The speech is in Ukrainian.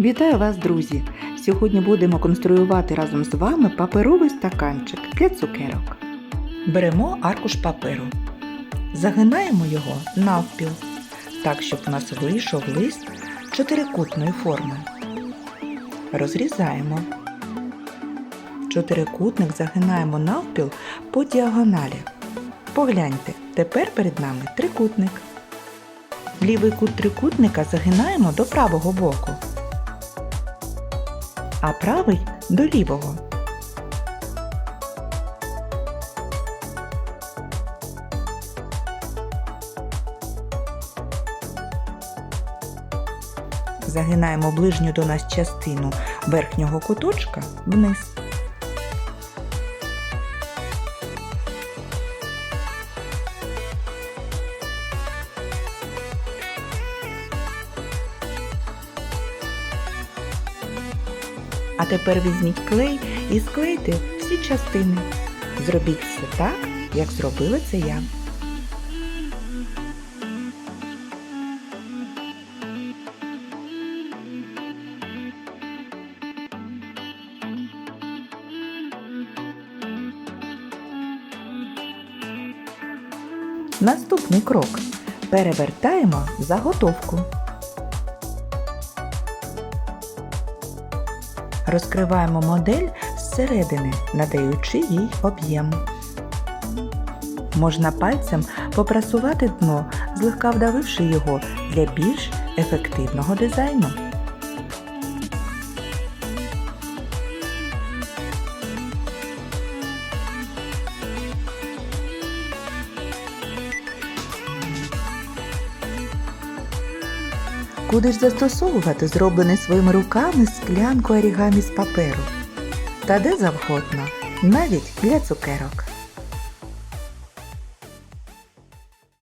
Вітаю вас, друзі! Сьогодні будемо конструювати разом з вами паперовий стаканчик для цукерок. Беремо аркуш паперу, загинаємо його навпіл, так, щоб у нас вийшов лист чотирикутної форми. Розрізаємо. Чотирикутник загинаємо навпіл по діагоналі. Погляньте, тепер перед нами трикутник. Лівий кут трикутника загинаємо до правого боку, а правий до лівого. Загинаємо ближню до нас частину верхнього куточка вниз. А тепер візьміть клей і склейте всі частини. Зробіть все так, як зробила це я. Наступний крок. Перевертаємо заготовку. Розкриваємо модель зсередини, надаючи їй об'єм. Можна пальцем попрасувати дно, злегка вдавивши його для більш ефективного дизайну. Куди ж застосовувати зроблений своїми руками склянку орігамі з паперу? Та де завгодно, навіть для цукерок.